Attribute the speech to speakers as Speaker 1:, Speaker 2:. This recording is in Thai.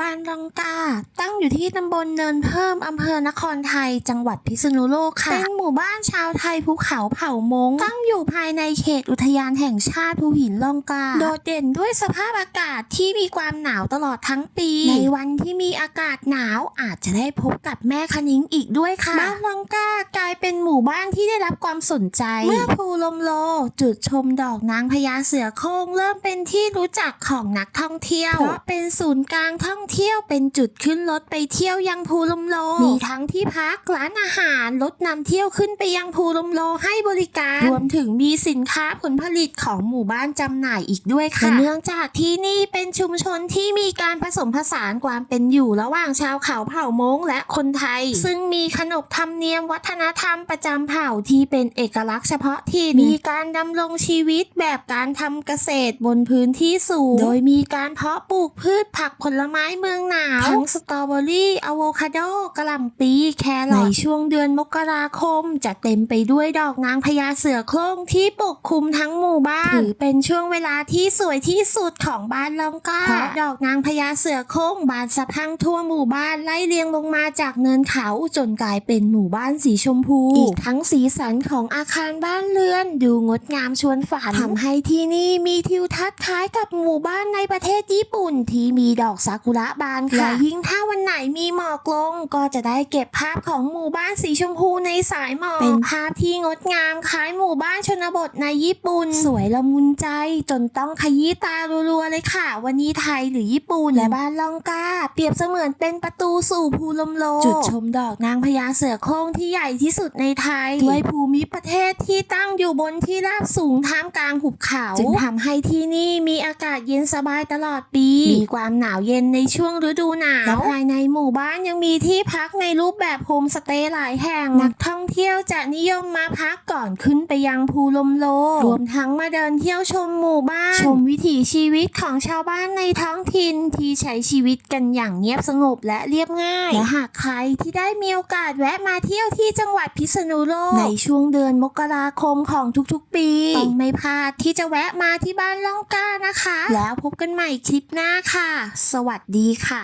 Speaker 1: บ้านลังกา ตั้งอยู่ที่ตำบลเนินเพิ่มอำเภอนครไทย จังหวัดพิษณุโลกค่ะ เป็นหมู่บ้านชาวไทยภูเขาเผ่ามง ตั้งอยู่ภายในเขตอุทยานแห่งชาติภูหินล่องกา โดดเด่นด้วยสภาพอากาศที่มีความหนาวตลอดทั้งปี ในวันที่มีอากาศหนาวอาจจะได้พบกับแม่คณิ้งอีกด้วยค่ะ บ้านลังกากลายเป็นหมู่บ้านที่ได้รับความสนใจ เมื่อภูลมโล จุดชมดอกนางพญาเสือโคร่งเริ่มเป็นที่รู้จักของนักท่องเที่ยวเพราะเป็นศูนย์กลางท่องเที่ยวเป็นจุดขึ้นรถไปเที่ยวยังภูลมโล มีทั้งที่พักร้านอาหารรถนำเที่ยวขึ้นไปยังภูลมโลให้บริการ รวมถึงมีสินค้าผลผลิตของหมู่บ้านจำหน่ายอีกด้วยค่ะเนื่องจากที่นี่เป็นชุมชนที่มีการผสมผสานความเป็นอยู่ระหว่างชาวเขาเผ่ามงและคนไทย ซึ่งมีขนบธรรมเนียมวัฒนธรรมประจำเผ่าที่เป็นเอกลักษณ์เฉพาะถิ่นมีการดำรงชีวิตแบบการทำเกษตรบนพื้นที่สูง โดยมีการเพาะปลูกพืชผักผลไม้เมืองหนาวทั้งสตรอเบอรี่อะโวคาโดกะหล่ำปีแครอทในช่วงเดือนมกราคม จะเต็มไปด้วยดอกนางพญาเสือโคร่งที่ปกคลุมทั้งหมู่บ้านถือเป็นช่วงเวลาที่สวยที่สุดของบ้านลองกาเพราะดอกนางพญาเสือโคร่งบานสะพรังทั่วหมู่บ้านไล่เรียงลงมาจากเนินเขาจนกลายเป็นหมู่บ้านสีชมพูอีกทั้งสีสันของอาคารบ้านเรือน ดูงดงามชวนฝันทำให้ที่นี่มีทิวทัศน์คล้ายกับหมู่บ้านในประเทศญี่ปุ่นที่มีดอกซากุระบานค่ะและยิ่งถ้าวันไหนมีหมอกลง ก็จะได้เก็บภาพของหมู่บ้านสีชมพูในสายหมอกเป็นภาพที่งดงามคล้ายหมู่บ้านชนบทในญี่ปุ่น สวยละมุนใจจนต้องขยี้ตารัวๆเลยค่ะ วันนี้ไทยหรือญี่ปุ่นและบ้านลองกาเปรียบเสมือนเป็นประตูสู่ภูลมโล จุดชมดอกนางพญาเสือโคร่งที่ใหญ่ที่สุดในไทย ด้วยภูมิประเทศที่ตั้งอยู่บนที่ราบสูงท่ามกลางหุบเขา จึงทำให้ที่นี่มีอากาศเย็นสบายตลอดปี มีความหนาวเย็นในช่วงฤดูหนาวและภายในหมู่บ้านยังมีที่พักในรูปแบบโฮมสเตย์หลายแห่ง นักท่องเที่ยวจะนิยมมาพักก่อนขึ้นไปยังภูลมโล รวมทั้งมาเดินเที่ยวชมหมู่บ้าน ชมวิถีชีวิตของชาวบ้านในท้องถิ่นที่ใช้ชีวิตกันอย่างเงียบสงบและเรียบง่าย และหากใครที่ได้มีโอกาสแวะมาเที่ยวที่จังหวัดพิษณุโลก ในช่วงเดือนมกราคมของทุกๆ ปีต้องไม่พลาดที่จะแวะมาที่บ้านล่องกานะคะ แล้วพบกันใหม่คลิปหน้าค่ะ สวัสดีค่ะ